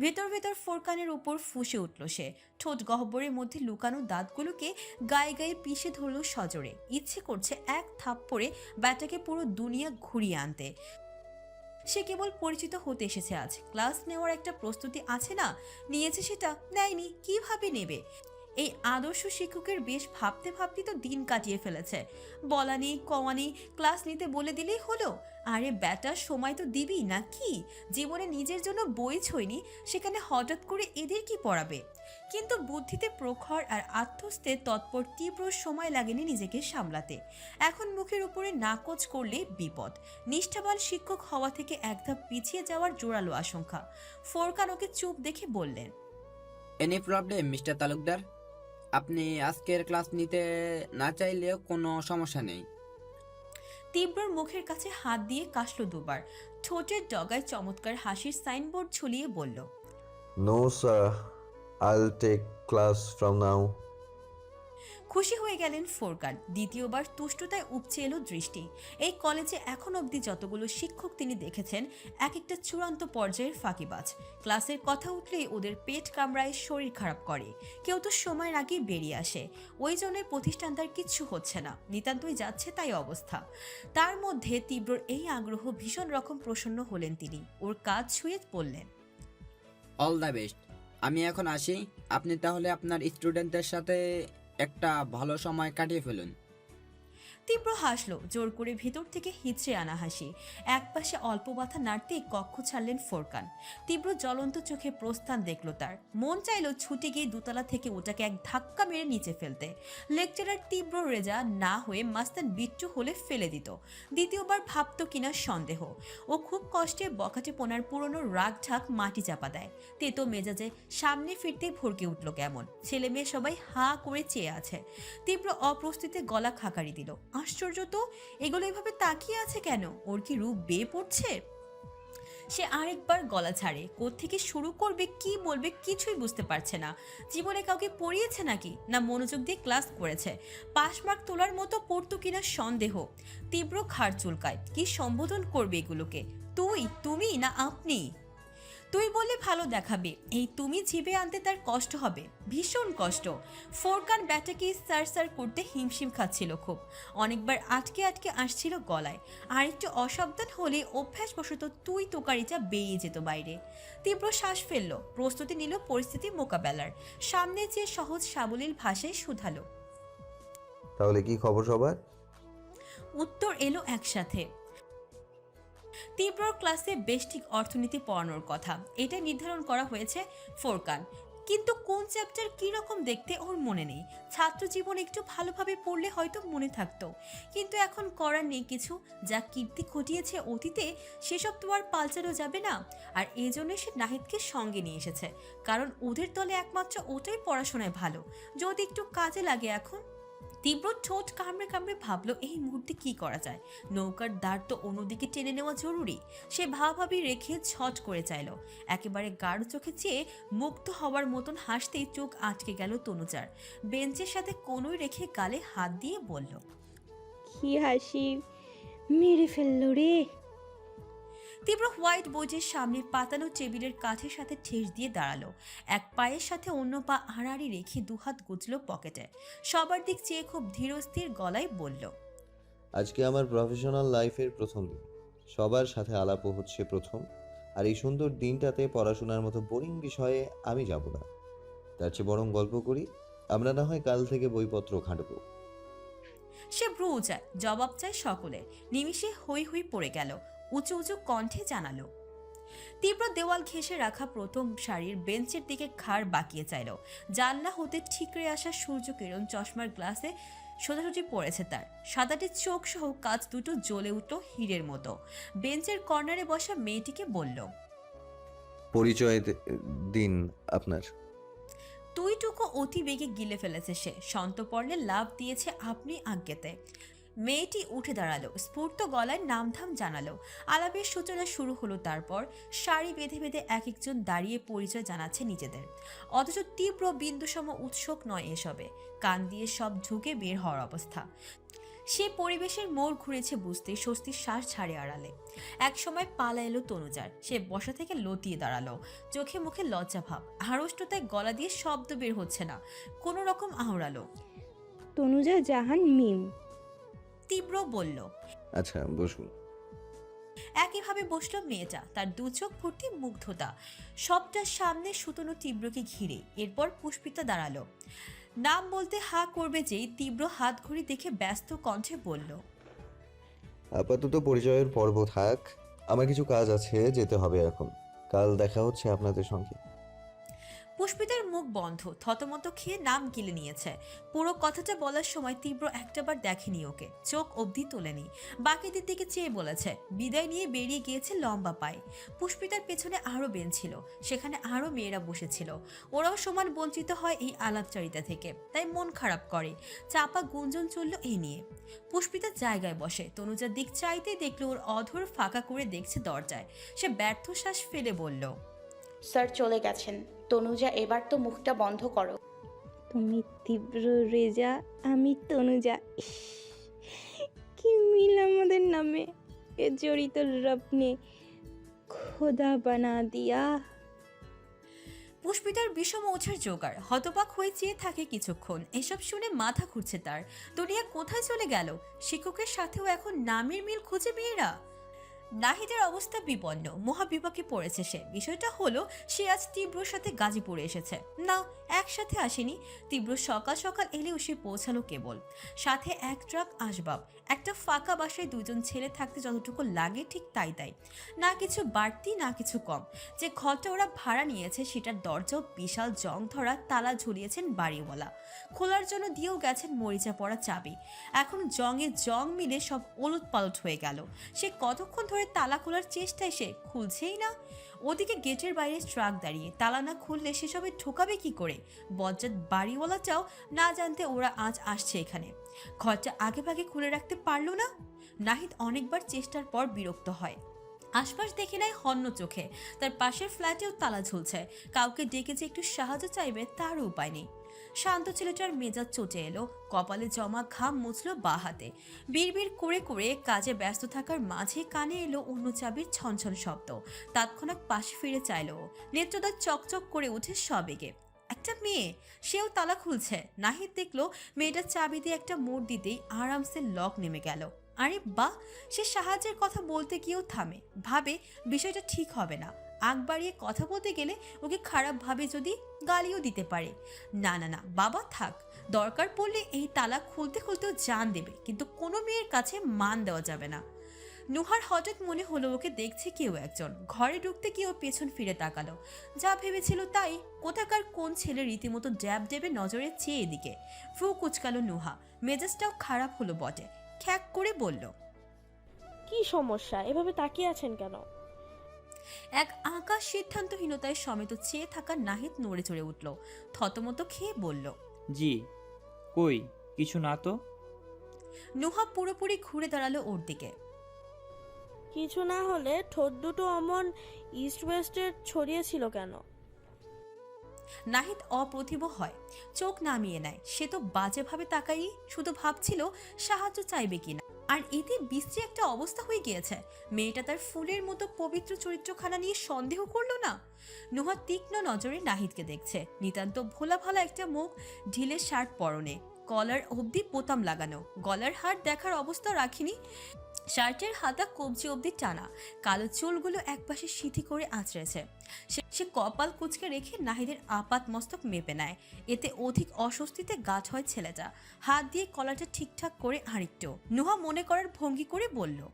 ভেতর ভেতর ফোরকানের উপর ফুসে উঠল সে। ঠোঁট গহ্বরের মধ্যে লুকানো দাঁতগুলোকে গায়ে গায়ে পিষে ধরল সজোরে। ইচ্ছে করছে এক থাপ থাপ্পড়ে ব্যাটাকে পুরো দুনিয়া ঘুরিয়ে আনতে। সে কেবল পরিচিত হতে এসেছে আজ। ক্লাস নেওয়ার একটা প্রস্তুতি আছে না? নিয়েছে সেটা? নেয়নি। কীভাবে নেবে? এই আদর্শ শিক্ষকের বেশ ভাবতে ভাবতে তো দিন কাটিয়ে ফেলেছে। বলা নেই, কওয়া নেই, ক্লাস নিতে বলে দিলেই হলো। আরে ব্যাটার সময় তো দিবি না কি? জীবনে নিজের জন্য বই ছইনি, সেখানে হঠাৎ করে এদের কি পড়াবে? কিন্তু বুদ্ধিতে প্রখর আর আত্মস্থে তৎপর তীব্র সময় লাগেনি নিজেকে সামলাতে। এখন মুখের উপরে নাকচ করলে বিপদ। নিষ্ঠাবান শিক্ষক হওয়া থেকে এক ধাপ পিছিয়ে যাওয়ার জোরালো আশঙ্কা। ফোরকান ওকে চুপ দেখে বললেন এনি প্রবলেম মিস্টার তালুকদার আপনি আজকের ক্লাস নিতে না চাইলেও কোনো সমস্যা নেই তীব্রর মুখের কাছে হাত দিয়ে কাশলো দুবার ঠোঁটের ডগায় চমৎকার হাসির সাইনবোর্ড ঝুলিয়ে বলল No, sir. I'll take class from now. খুশি হয়ে গেলেন ফোরকান দ্বিতীয়বার তুষ্টতায় উপচে এলো দৃষ্টি। এই কলেজে এখন অবধি যতগুলো শিক্ষক তিনি দেখেছেন এক একটা চূড়ান্ত পর্যায়ের ফাঁকিবাজ। ক্লাসের কথা উঠলেই ওদের পেট কামড়ায় শরীর খারাপ করে। কেউ তো সময়ের আগেই বেরিয়ে আসে। ওই জন্যই প্রতিষ্ঠান তার কিচ্ছু হচ্ছে না। নিতান্তই যাচ্ছে তাই অবস্থা। তার মধ্যে তীব্রর এই আগ্রহ ভীষণ রকম প্রসন্ন হলেন তিনি। ওর কাজ ছুঁয়ে বললেন অল দ্য বেস্ট আমি এখন আসি। আপনি তাহলে আপনার স্টুডেন্টদের সাথে একটা ভালো সময় কাটিয়ে ফেলুন। তীব্র হাসলো, জোর করে ভেতর থেকে হিচড়ে আনা হাসি। একপাশে অল্প ব্যথা নাড়তেই কক্ষ ছাড়লেন ফোরকান। তীব্র জ্বলন্ত চোখে প্রস্থান দেখল তার। মন চাইলো ছুটে গিয়ে দোতলা থেকে ওটাকে এক ধাক্কা মেরে নিচে ফেলতে। লেকচারার তীব্র রেজা না হয়ে মাস্তান বিট্টু হলে ফেলে দিত। দ্বিতীয়বার ভাবতো কিনা সন্দেহ। ও খুব কষ্টে বকাটে পোনার পুরনো রাগ ঢাক মাটি চাপা দেয়। তেতো মেজাজে সামনে ফিরতে ভরকে উঠল কেমন। ছেলে মেয়ে সবাই হা করে চেয়ে আছে। তীব্র অপ্রস্তুতে গলা খাকারি দিল। আশ্চর্য তো, এগুলো এভাবে তাকিয়ে আছে কেন? ওর কি রূপ বেয়ে পড়ছে? সে আরেকবার গলা ছাড়ে থেকে শুরু করবে, কি বলবে কিছুই বুঝতে পারছে না। জীবনে কাউকে পড়িয়েছে নাকি? না মনোযোগ দিয়ে ক্লাস করেছে? পাশ মার্ক তোলার মতো পড়তো কিনা সন্দেহ। তীব্র খাড় চুলকায়, কি সম্বোধন করবে এগুলোকে? তুই, তুমি না আপনি? তুই বললে ভালো দেখাবে। এই তুমি জিভে আনতে তার কষ্ট হবে। ভীষণ কষ্ট। ফোরকান ব্যাটাকে সার সার করতে হিমশিম খাচ্ছিল খুব। অনেকবার আটকে আটকে আসছিল গলায়। আর একটু অসাবধান হলে অভ্যাসবশত তুই তোকারিটা বেরিয়ে যেত বাইরে। তীব্র শ্বাস ফেলল। প্রস্তুতি নিল পরিস্থিতি মোকাবেলার। সামনে যে সহজ সাবলীল ভাষায় শুধালো। তাহলে কি খবর সবার? উত্তর এলো একসাথে। তীব্র ক্লাসে বেস্টিক অর্থনীতি পড়ানোর কথা। এটা নির্ধারণ করা হয়েছে ফোরকান। কিন্তু কোন চ্যাপ্টার কী রকম দেখতে ওর মনে নেই। ছাত্র জীবন একটু ভালোভাবে পড়লে হয়তো মনে থাকতো। কিন্তু এখন করার নেই কিছু, যা কীর্তি ঘটিয়েছে অতীতে, সেসব তো আর পাল্টানো যাবে না। আর এই জন্য সে নাহিদকে সঙ্গে নিয়ে এসেছে। কারণ ওদের দলে একমাত্র ওটাই পড়াশোনায় ভালো। যদি একটু কাজে লাগে এখন। তীব্র ঠোঁট কামড়ে কামড়ে ভাবলো, এই মুহূর্তে কি করা যায়? নৌকার দাঁড় তো অন্যদিকে টেনে নেওয়া জরুরি। সে ভাবাভাবি রেখে ছট করে চাইল। একেবারে গাঢ় চোখে চেয়ে মুগ্ধ হওয়ার মতন হাসতেই চোখ আটকে গেল তনুজার। বেঞ্চের সাথে কোনোই রেখে গালে হাত দিয়ে বলল, কি হাসি? মেরে ফেলল রে। তীব্র হোয়াইট বোর্ডের সামনে পাতানো টেবিলের কাঠের সাথে ঠেস দিয়ে দাঁড়াল। এক পায়ের সাথে অন্য পা আড়াআড়ি রেখে দুহাত গুজলো পকেটে। সবার দিক চেয়ে খুব ধীরস্থির গলায় বলল আজকে আমার প্রফেশনাল লাইফের প্রথম দিন। সবার সাথে আলাপও হচ্ছে প্রথম। আর এই সুন্দর দিনটাতে পড়াশোনার মতো বোরিং বিষয়ে আমি যাব না। তার চেয়ে বরং গল্প করি। আমরা না হয় কাল থেকে বইপত্র ঘাঁটবো সে ভ্রু উচায় জবাব চায় সকলে। নিমিষে হই হই পড়ে গেল। উঁচু উঁচু কণ্ঠে জানালো তীব্র দেওয়াল ঘেঁষে রাখা প্রথম সারির বেঞ্চের দিকে খাড় বাঁকিয়ে চাইল। জানলা হতে ঠিকরে আসা সূর্য কিরণ চশমার গ্লাসে সোজাসুজি পড়েছে তার। সাদাটি চোখ সহ কাজ দুটো জ্বলে উঠল হীরের মতো। বেঞ্চের কর্নারে বসা মেয়েটিকে বলল পরিচয় দিন আপনার। তুইটুকু অতি বেগে গিলে ফেলেছে সে। সন্তপর্ণে লাভ দিয়েছে আপনি আজ্ঞেতে। মেয়েটি উঠে দাঁড়াল, স্ফূর্ত গলায় নামধাম জানালো। আলাপের সূচনা শুরু হলো তারপর শাড়ি বেঁধে বেঁধে এক একজন দাঁড়িয়ে পরিচয় জানাচ্ছে নিজেদের। অথচ তীব্র বিন্দুসম উৎসুক নয় এসবে। কান দিয়ে সব ঝুঁকে বের হওয়ার অবস্থা। সে পরিবেশের মোড় ঘুরেছে বুঝতে স্বস্তির শ্বাস ছাড়ে আড়ালে। একসময় পালা এলো তনুজার। সে বসা থেকে লতিয়ে দাঁড়াল। চোখে মুখে লজ্জা ভাব। হারষ্টতায় গলা দিয়ে শব্দ বের হচ্ছে না। কোনো রকম আওড়ালো। তনুজা জাহান মিম। তীব্র বলল আচ্ছা বসুন। একইভাবে বসল মেয়েটা তার দু চোখ ভর্তি মুগ্ধতা। সবটার সামনে সুতনু তীব্রকে ঘিরে এরপর পুষ্পিতা দাঁড়াল। নাম বলতে হা করবে যেই তীব্র হাত ঘড়ি দেখে ব্যস্ত কণ্ঠে বলল আপাতত পরিচয়ের পর্ব থাক আমার কিছু কাজ আছে যেতে হবে এখন। কাল দেখা হচ্ছে আপনাদের সঙ্গে। পুষ্পিতার মুখ বন্ধ, থতমত খেয়ে নাম গিলে নিয়েছে। পুরো কথাটা বলার সময় তীব্র একটাবার দেখেনি ওকে, চোখ অবধি তোলেনি। বাকিদের দিকে চেয়ে বলেছে, বিদায় নিয়ে বেরিয়ে গিয়েছে লম্বা পায়ে। পুষ্পিতার পেছনে আরও বেঞ্চ ছিল, সেখানে আরও মেয়েরা বসেছিল। ওরাও সমান বঞ্চিত হয় এই আলাপচারিতা থেকে, তাই মন খারাপ করে। চাপা গুঞ্জন চলল এই নিয়ে। পুষ্পিতা জায়গায় বসে তনুজার দিক চাইতেই দেখল ওর অধর ফাঁকা করে দেখছে দরজায়। সে ব্যর্থ শ্বাস ফেলে বলল স্যার চলে গেছেন। তনুজা এবার তো মুখটা বন্ধ করো। তুমি তীব্র রেজা আমি তনুজা। ইস, কি মিল আমাদের নামে? এ জড়িত রব নে খোদা বানা দিয়া। পুষ্পিতার বিষম ওঠার জোগাড় হতবাক হয়ে চেয়ে থাকে কিছুক্ষণ। এসব শুনে মাথা ঘুরছে তার। দুনিয়া কোথায় চলে গেল? শিক্ষকের সাথেও এখন নামের মিল খুঁজে মেয়েরা। নাহিদের অবস্থা বিপন্ন মহাবিপাকে পড়েছে সে। বিষয়টা হলো, সে আজ তীব্র সাথে গাজীপুরে এসেছে। না একসাথে আসেনি, তীব্র সকাল সকাল এলেও সে পৌঁছালো কেবল। সাথে এক ট্রাক আসবাব, একটা ফাঁকা বাসায় দুজন ছেলে থাকতে যতটুকু লাগে ঠিক তাই তাই। না কিছু বাড়তি, না কিছু কম। যে ঘরটা ওরা ভাড়া নিয়েছে সেটার দরজাও বিশাল জং ধরা তালা ঝুলিয়েছেন বাড়িওয়ালা। খোলার জন্য দিয়েও গেছেন মরিচা পড়া চাবি। এখন জংয়ে জং মিলে সব ওলট পালট হয়ে গেল। সে কতক্ষণ ধরে তালা খোলার চেষ্টায় সে খুলছেই না? ওদিকে গেটের বাইরে ট্রাক দাঁড়িয়ে তালা না খুললে সেসবে ঠোকাবে কি করে? বজ্জাত বাড়িওয়ালা চাও না জানতে ওরা আজ আসছে এখানে। ঘরটা আগে ভাগে খুলে রাখতে পারল না? নাহিদ অনেকবার চেষ্টার পর বিরক্ত হয়। আশপাশ দেখে নেয় হন্য চোখে। তার পাশের ফ্ল্যাটেও তালা ঝুলছে। কাউকে ডেকে যে একটু সাহায্য চাইবে তারও উপায় নেই। শান্ত ছেলেটার মেজাজ চটে এলো, কপালে জমা ঘাম মুছল বা হাতে। বিড়বিড় করে করে কাজে ব্যস্ত থাকার মাঝে কানে এলো অন্য চাবির ছনছন শব্দ। তৎক্ষণাৎ পাশে ফিরে চাইল। নেত্রদার চকচক করে উঠে সবেগে, একটা মেয়ে? সেও তালা খুলছে। নাহিদ দেখল মেয়েটার চাবি দিয়ে একটা মোড় দিতেই আরামসে লক নেমে গেল। আরে বা সে সাহায্যের কথা বলতে গিয়েও থামে। ভাবে, বিষয়টা ঠিক হবে না। আগ বাড়িয়ে কথা বলতে গেলে ওকে খারাপ ভাবে যদি গালিও দিতে পারে। না না না, বাবা থাক। দরকার পড়লে এই তালা খুলতে খুলতেও জান দেবে, কিন্তু কোনো মেয়ের কাছে মান দেওয়া যাবে না। নুহার হঠাৎ মনে হলো ওকে দেখছে কেউ একজন। ঘরে ঢুকতে গিয়েও পেছন ফিরে তাকালো। যা ভেবেছিল তাই কোথাকার কোন ছেলে রীতিমতো ড্যাব ডেবে নজরে চেয়ে এদিকে। ফু কুচকালো নুহা। মেজাজটাও খারাপ হলো বটে। খ্যাক করে বলল, কি সমস্যা? এভাবে তাকিয়ে আছেন কেন? এক আকাশ সিদ্ধান্তহীনতায় সমেত চেয়ে থাকা নাহিদ নড়ে চড়ে উঠল। থতমত খেয়ে বলল জি কই কিছু না তো? নুহা পুরোপুরি ঘুরে দাঁড়াল ওর দিকে। কিছু না হলে ঠোঁট দুটো অমন ইস্ট ওয়েস্টে ছড়িয়েছিল কেন? নাহিদ অপ্রতিভ হয় চোখ নামিয়ে নেয়। সে তো বাজেভাবে তাকাই শুধু ভাবছিল সাহায্য চাইবে কিনা। আর এতে বিশ্রী একটা অবস্থা হয়ে গিয়েছে। মেয়েটা তার ফুলের মতো পবিত্র চরিত্রখানা নিয়ে সন্দেহ করল না। নুহা তীক্ষ্ণ নজরে নাহিদকে দেখছে। নিতান্ত ভোলা ভালা একটা মুখ ঢিলে শার্ট পরনে। কলার অবধি বোতাম লাগানো। গলার হার দেখার অবস্থা রাখিনি। শার্টের হাতা কবজি অবধি টানা। কালো চুলগুলো একপাশে সিঁথি করে আঁচড়েছে। সে- কপাল কুচকে রেখে নাহিদের আপাত মস্তক মেপে নেয়। এতে অধিক অস্বস্তিতে গাছ হয় ছেলেটা। হাত দিয়ে কলাটা ঠিকঠাক করে আরেকটু। নুহা মনে করার ভঙ্গি করে বলল,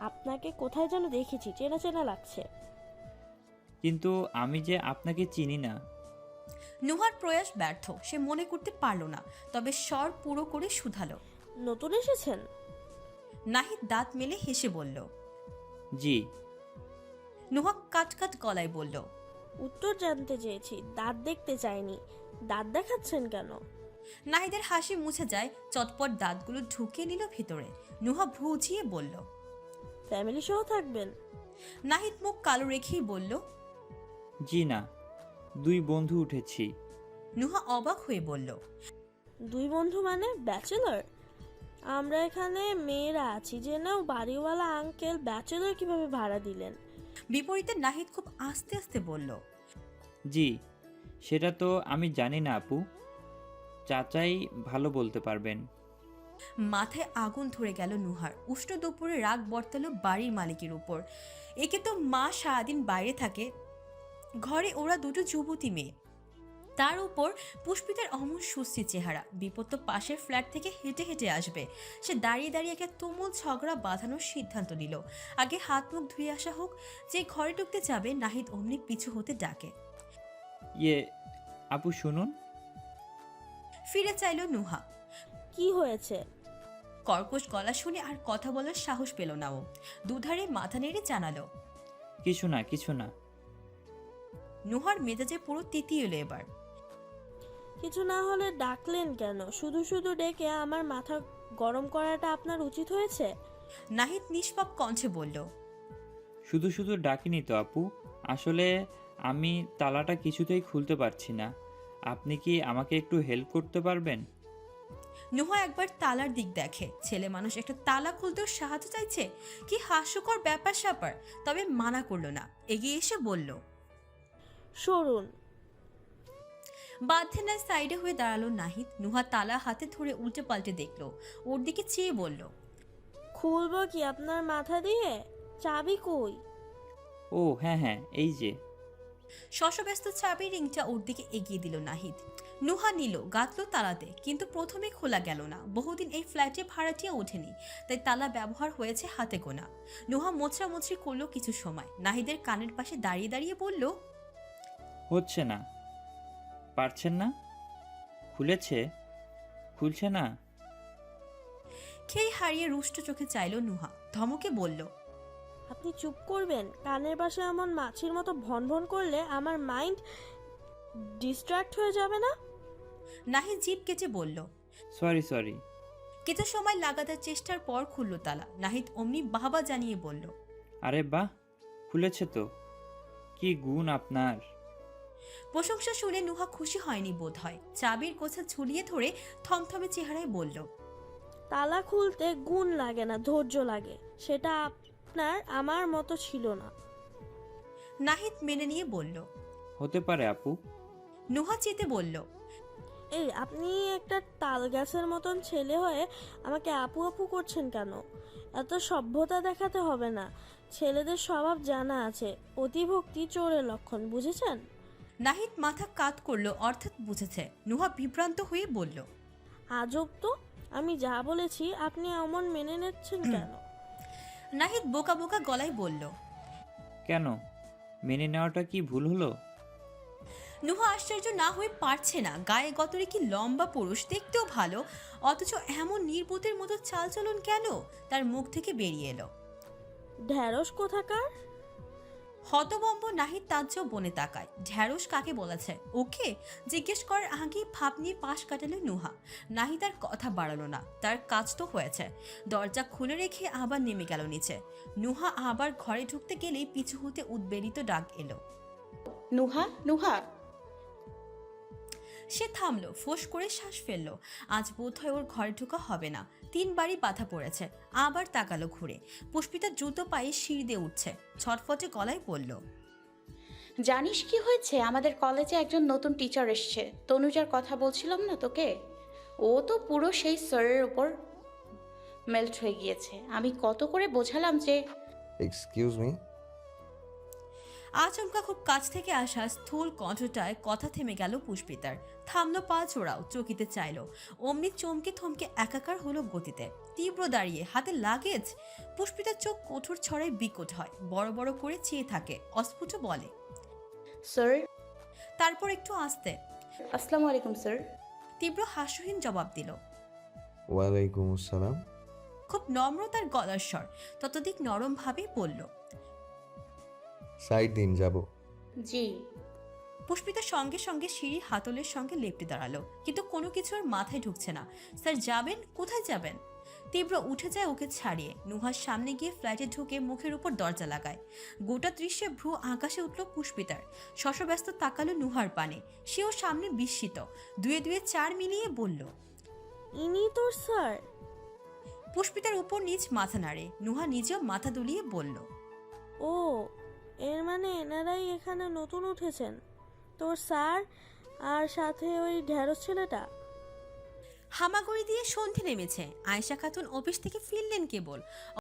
আপনাকে কোথায় যেন দেখেছি, চেনা চেনা লাগছে। কিন্তু আমি যে আপনাকে চিনি না। নুহার প্রয়াস ব্যর্থ সে মনে করতে পারল না তবে স্বর পুরো করে শুধালো। নতুন এসেছেন? নাহিদ দাঁত মেলে হেসে বলল জি। নুহা কাট কাট গলায় বলল উত্তর জানতে চেয়েছি দাঁত দেখতে চাইনি। দাঁত দেখাচ্ছেন কেন? নাহিদের হাসি মুছে যায় চটপট দাঁতগুলো ঢুকে নিল ভিতরে। নুহা ভ্রুজিয়ে বলল ফ্যামিলি সহ থাকবেন? নাহিদ মুখ কালো রেখেই বলল জি না দুই বন্ধু উঠেছি। নুহা অবাক হয়ে বলল দুই বন্ধু মানে ব্যাচেলর? আমরা এখানে মেয়েরা আছি জেনেও বাড়িওয়ালা আঙ্কেল ব্যাচেলর কীভাবে ভাড়া দিলেন? বিপরীতে নাহিদ খুব আস্তে আস্তে বলল জি সেটা তো আমি জানি না আপু। চাচাই ভালো বলতে পারবেন। মাথায় আগুন ধরে গেল নুহার। উষ্ণ দুপুরে রাগ বর্তালো বাড়ির মালিকের উপর। একে তো মা সারাদিন বাইরে থাকে ঘরে ওরা দুটো যুবতী মেয়ে। তার উপর পুষ্পিতার অমন সুস্থি চেহারা। বিপদ তো পাশের ফ্ল্যাট থেকে হেঁটে হেঁটে আসবে। সে দাঁড়িয়ে দাঁড়িয়ে একটা তুমুল ঝগড়া বাঁধানোর সিদ্ধান্ত নিল। আগে হাত মুখ ধুয়ে আসা হোক যে ঘরে ঢুকতে যাবে নাহিদ অমনি পিছু হতে ডাকে। ইয়ে আপু শুনুন। ফিরে চাইল নুহা। কি হয়েছে? কর্কশ গলা শুনে আর কথা বলার সাহস পেল না ও। দুধারে মাথা নেড়ে জানালো। কিছু না কিছু না। নুহার মেজাজে পুরো তিতি এলো এবার। কিছু না হলে ডাকলেন কেন? শুধু শুধু ডেকে আমার মাথা গরম করাটা আপনার উচিত হয়েছে? নাহিদ নিষ্পাপ কণ্ঠে বলল শুধু শুধু ডাকিনি তো আপু আসলে আমি তালাটা কিছুতেই খুলতে পারছি না। আপনি কি আমাকে একটু হেল্প করতে পারবেন? নুহা একবার তালার দিক দেখে। ছেলে মানুষ একটা তালা খুলতেও সাহায্য চাইছে? কি হাস্যকর ব্যাপার স্যাপার তবে মানা করল না। এগিয়ে এসে বলল সরুন। বাধ্যেনার সাইডে হয়ে দাঁড়াল নাহিদ। নুহা তালা হাতে ধরে উল্টে পাল্টে দেখল। ওর দিকে চেয়ে বলল খুলবো কি আপনার মাথা দিয়ে? চাবি কই? ও হ্যাঁ হ্যাঁ এই যে। শশব্যস্ত চাবি রিংটা ওর দিকে এগিয়ে দিল নাহিদ। নুহা নিল গাতলো তালাতে কিন্তু প্রথমে খোলা গেল না। বহুদিন এই ফ্ল্যাটে ভাড়াটিয়া ওঠেনি তাই তালা ব্যবহার হয়েছে হাতে গোনা। নুহা মোছরামুছরি করল কিছু সময়। নাহিদের কানের পাশে দাঁড়িয়ে দাঁড়িয়ে বলল হচ্ছে না। পারছেন না? খুলেছে? খুলছে না? খেয়ে হারিয়ে রুষ্ট চোখে চাইল নুহা। ধমকে বলল আপনি চুপ করবেন। কানের পাশে এমন মাছির মতো ভন ভন করলে আমার মাইন্ড ডিস্ট্রাক্ট হয়ে যাবে না? নাহি জিভ কেচে বলল সরি সরি। কিছু সময় লাগাতার চেষ্টার পর খুলল তালা। নাহিদ অমনি বাহবা জানিয়ে বলল আরে বাহ খুলেছে তো। কি গুণ আপনার। প্রশংসা শুনে নুহা খুশি হয়নি বোধ হয়। চাবির গোছা ঝুলিয়ে ধরে থমথমে চেহারায় বলল তালা খুলতে গুণ লাগে না ধৈর্য লাগে। সেটা আপনার আমার মতো ছিল না। নাহিদ মেনে নিয়ে বলল হতে পারে আপু। নুহা চেতে বলল এই আপনি একটা তাল গাছের মতন ছেলে হয়ে আমাকে আপু আপু করছেন কেন? এত সভ্যতা দেখাতে হবে না। ছেলেদের স্বভাব জানা আছে। অতিভক্তি চোরের লক্ষণ বুঝেছেন? নাহিদ মাথা কাত করল অর্থাৎ বুঝেছে। নুহা বিভ্রান্ত হয়ে বলল আজব তো আমি যা বলেছি আপনি এমন মেনে নিচ্ছেন কেন? নাহিদ বোকা বোকা গলায় বলল কেন? মেনে নেওয়াটা কি ভুল হলো? নুহা আশ্চর্য না হয়ে পারছে না। গায়ে গতরে কি লম্বা পুরুষ দেখতেও ভালো অথচ এমন নির্বোধের মতো চালচলন কেন? তার মুখ থেকে বেরিয়ে এলো। ঢ্যাঁড়স কোথাকার? হতবম্ব নাহিদ তাজ্জব বনে তাকায়। ঢ্যাঁড়স কাকে বলেছে? ওকে জিজ্ঞেস করার আগেই ভাব নিয়ে পাশ কাটালো নুহা। নাহিদ আর কথা বাড়ালো না। তার কাজ তো হয়েছে। দরজা খুলে রেখে আবার নেমে গেল নিচে। নুহা আবার ঘরে ঢুকতে গেলেই পিছু হতে উদ্বেলিত ডাক এলো। নুহা নুহা। সে থামলো ফোঁস করে শ্বাস ফেলল। আজ বোধ হয় ওর ঘরে ঢোকা হবে না। তিনবারই বাধা পড়েছে আবার তাকালো ঘুরে। পুষ্পিতা দ্রুত পায়ে সিঁড়ি দিয়ে উঠছে ছটফটে গলায় বলল জানিস কি হয়েছে? আমাদের কলেজে একজন নতুন টিচার এসছে। তনুজার কথা বলছিলাম না তোকে? ও তো পুরো সেই স্যারের ওপর মেল্ট হয়ে গিয়েছে। আমি কত করে বোঝালাম যে এক্সকিউজ মি আচমকা খুব কাছ থেকে আসা স্থূল কণ্ঠটায় কথা থেমে গেল পুষ্পিতার। থামলো পা চোরাও চকিতে চাইলো। অমনি চমকে থমকে একাকার হলো গতিতে। তীব্র দাঁড়িয়ে হাতে লাগেজ পুষ্পিতার চোখ কঠোর ছড়ায় বিকট হয় বড় বড় করে চেয়ে থাকে অস্ফুট বলে। স্যার তারপর একটু আসতে। আসসালামু আলাইকুম স্যার তীব্র হাস্যহীন জবাব দিল। ওয়ালাইকুম আসসালাম। খুব নম্র তার গলার স্বর ততোধিক নরমভাবে বলল। সাইড দিন যাব। জি। পুষ্পিতা সঙ্গে সঙ্গে সিঁড়ি হাতলের সঙ্গে লেপটে দাঁড়াল। কিন্তু কোনো কিছু আর মাথায় ঢুকছে না। স্যার যাবেন? কোথায় যাবেন? তীব্র উঠে যায় ওকে ছাড়িয়ে। নুহার সামনে গিয়ে ফ্ল্যাটে ঢুকে মুখের উপর দরজা লাগায়। গোটা দৃশ্যে ভ্রু আকাশে উঠল পুষ্পিতার। শশব্যস্ত তাকালো নুহার পানে। সেও সামনে বিস্মিত। দুয়ে দুয়ে চার মিলিয়ে বলল ইনি তোর স্যার? পুষ্পিতার উপর নিচ মাথা নাড়ে। নুহা নিজেও মাথা দুলিয়ে বলল ও এর মানে এনারাই এখানে নতুন উঠেছেন? তোর স্যার আর সাথে ওই ঢ্যাঁড়স ছেলেটা? হামাগুড়ি দিয়ে সন্ধে নেমেছে। আয়েশা খাতুন অফিস থেকে ফিরলেন কেবল।